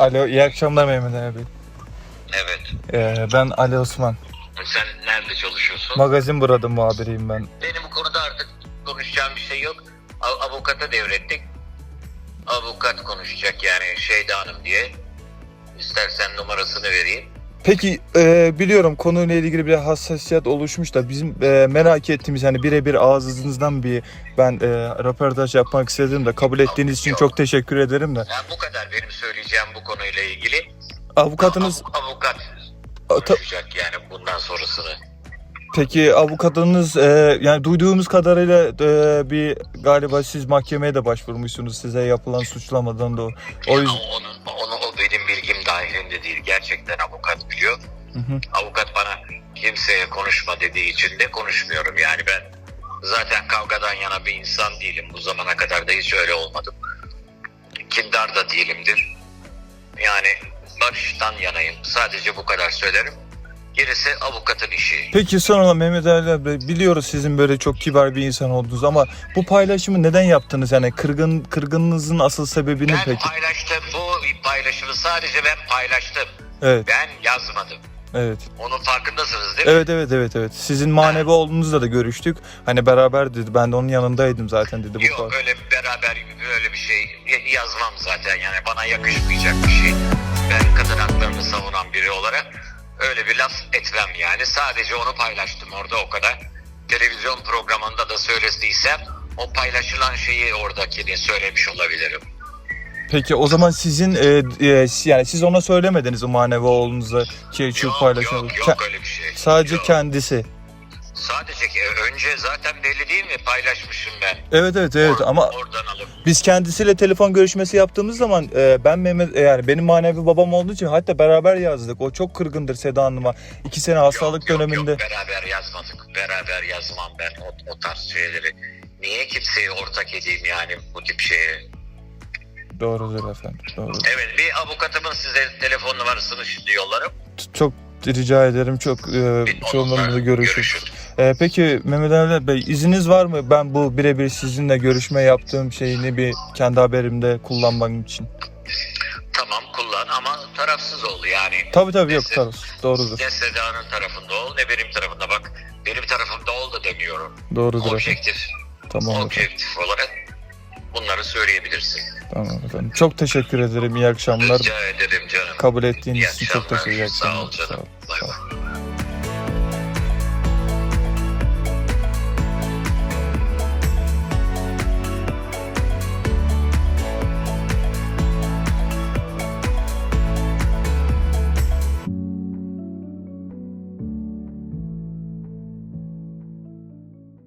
Alo, iyi akşamlar Mehmet abi. Evet. Ee, ben Ali Osman. Sen nerede çalışıyorsun? Magazin burada muhabiriyim ben. Benim bu konuda artık konuşacağım bir şey yok. Av- avukata devrettik. Avukat konuşacak yani Şeyda Hanım diye. İstersen numarasını vereyim. Peki e, biliyorum konuyla ilgili bir hassasiyet oluşmuş da bizim e, merak ettiğimiz hani birebir ağzınızdan bir ben e, röportaj yapmak istedim de kabul ettiğiniz için çok teşekkür ederim de. Yani bu kadar benim söyleyeceğim bu konuyla ilgili. Avukatınız Av- avukat konuşacak yani bundan sonrasını. peki avukatınız e, yani duyduğumuz kadarıyla e, bir galiba siz mahkemeye de başvurmuşsunuz size yapılan suçlamadan da o, o Ya yüzden. onun, onu o benim bilgim dahilinde değil. Gerçekten avukat biliyor. Hı hı. Avukat bana kimseye konuşma dediği için de konuşmuyorum. Yani ben zaten kavgadan yana bir insan değilim. Bu zamana kadar da hiç öyle olmadım. Kindar da değilimdir. Yani barıştan yanayım. Sadece bu kadar söylerim. Gerisi avukatın işi. Peki sonra Mehmet Ali abi biliyoruz sizin böyle çok kibar bir insan olduğunuz ama bu paylaşımı neden yaptınız yani kırgın kırgınlığınızın asıl sebebini Ben peki? paylaştım. Bu paylaşımı sadece ben paylaştım. Evet, Ben yazmadım. evet. Onun farkındasınız değil mi? Evet evet evet evet. Sizin manevi oğlunuzla da görüştük. Hani beraber dedi. Ben de onun yanındaydım zaten dedi bu Yok konu. öyle beraber öyle bir şey yazmam zaten yani bana yakışmayacak bir şey. Ben kadın haklarını savunan biri olarak öyle bir laf etmem yani. Sadece onu paylaştım orada o kadar. Televizyon programında da söylediysem o paylaşılan şeyi oradakini söylemiş olabilirim. Peki o zaman sizin e, e, yani siz ona söylemediniz o manevi oğlunuza ki şu Yok paylaşımı. yok Ke- yok öyle bir şey. Sadece Yok. kendisi. Sadece ki önce zaten belli değil mi paylaşmışım ben. Evet evet evet Or- ama Oradan alıp. biz kendisiyle telefon görüşmesi yaptığımız zaman e, ben Mehmet e, yani benim manevi babam olduğu için hatta beraber yazdık. O çok kırgındır Seda Hanım'a. İki sene hastalık Yok, yok, döneminde. Yok, beraber yazmadık. Beraber yazmam ben o, o tarz şeyleri. Niye kimseye ortak edeyim yani bu tip şeye? Doğrudur efendim. Doğru. Evet bir avukatımın size telefon numarasını şimdi yollarım. Çok rica ederim. Çok e, görüşürüz. görüşürüz. E, peki Mehmet Ali Bey izniniz var mı? Ben bu birebir sizinle görüşme yaptığım şeyini bir kendi haberimde kullanmak için. Tamam kullan ama tarafsız ol yani. Tabii tabii yok tabii. Doğrudur. Ne Seda'nın tarafında ol ne benim tarafımda bak. Benim tarafımda ol da demiyorum. Doğrudur. Objektif. Tamam. Objektif olarak bunları söyleyebilirsin. Tamam efendim. Çok teşekkür ederim. İyi akşamlar. Rica ederim canım. Kabul ettiğiniz İyi için çok teşekkür ederim. Sağ ol Sağ canım. Bay Sağ bay. olun.